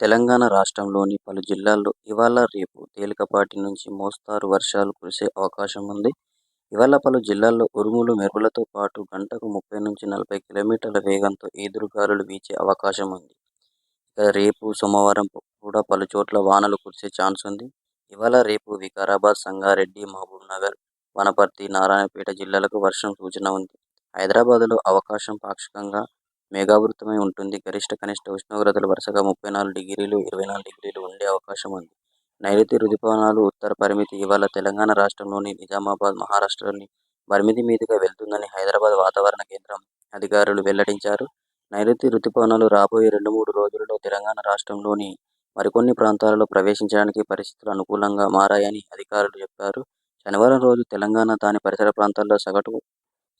తెలంగాణ రాష్ట్రంలోని పలు జిల్లాల్లో ఇవాళ రేపు తేలికపాటి నుంచి మోస్తరు వర్షాలు కురిసే అవకాశం ఉంది. ఇవాళ పలు జిల్లాల్లో ఉరుములు మెరుపులతో పాటు గంటకు ముప్పై నుంచి నలభై కిలోమీటర్ల వేగంతో ఈదురుగాలులు వీచే అవకాశం ఉంది. ఇక రేపు సోమవారం కూడా పలు చోట్ల వానలు కురిసే ఛాన్స్ ఉంది. ఇవాళ రేపు వికారాబాద్, సంగారెడ్డి, మహబూబ్నగర్, వనపర్తి, నారాయణపేట జిల్లాలకు వర్షం సూచన ఉంది. హైదరాబాద్లో అవకాశం పాక్షికంగా మేఘావృతమై ఉంటుంది. గరిష్ట కనిష్ట ఉష్ణోగ్రతలు వరుసగా ముప్పై నాలుగు డిగ్రీలు, ఇరవై నాలుగు డిగ్రీలు ఉండే అవకాశం ఉంది. నైరుతి రుతుపవనాలు ఉత్తర పరిమితి ఇవాళ తెలంగాణ రాష్ట్రంలోని నిజామాబాద్, మహారాష్ట్రలోని పరిమితి మీదుగా వెళుతుందని హైదరాబాద్ వాతావరణ కేంద్రం అధికారులు వెల్లడించారు. నైరుతి రుతుపవనాలు రాబోయే రెండు మూడు రోజుల్లో తెలంగాణ రాష్ట్రంలోని మరికొన్ని ప్రాంతాలలో ప్రవేశించడానికి పరిస్థితులు అనుకూలంగా మారాయని అధికారులు చెప్పారు. శనివారం రోజు తెలంగాణ, దాని పరిసర ప్రాంతాల్లో సగటు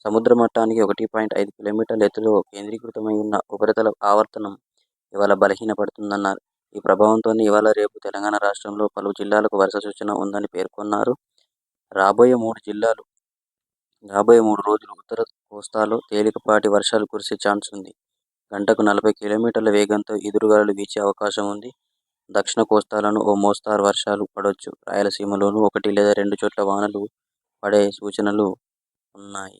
సముద్ర మట్టానికి ఒకటి పాయింట్ ఐదు కిలోమీటర్ల ఎత్తులో కేంద్రీకృతమై ఉన్న ఉపరితల ఆవర్తనం ఇవాళ బలహీనపడుతుందన్నారు. ఈ ప్రభావంతోనే ఇవాళ రేపు తెలంగాణ రాష్ట్రంలో పలు జిల్లాలకు వర్ష సూచన ఉందని పేర్కొన్నారు. రాబోయే మూడు జిల్లాలు రాబోయే మూడు రోజులు ఉత్తర కోస్తాలో తేలికపాటి వర్షాలు కురిసే ఛాన్స్ ఉంది. గంటకు నలభై కిలోమీటర్ల వేగంతో ఎదురుగాలు వీచే అవకాశం ఉంది. దక్షిణ కోస్తాలను ఓ మోస్తరు వర్షాలు పడవచ్చు రాయలసీమలోనూ ఒకటి లేదా రెండు చోట్ల వానలు పడే సూచనలు ఉన్నాయి.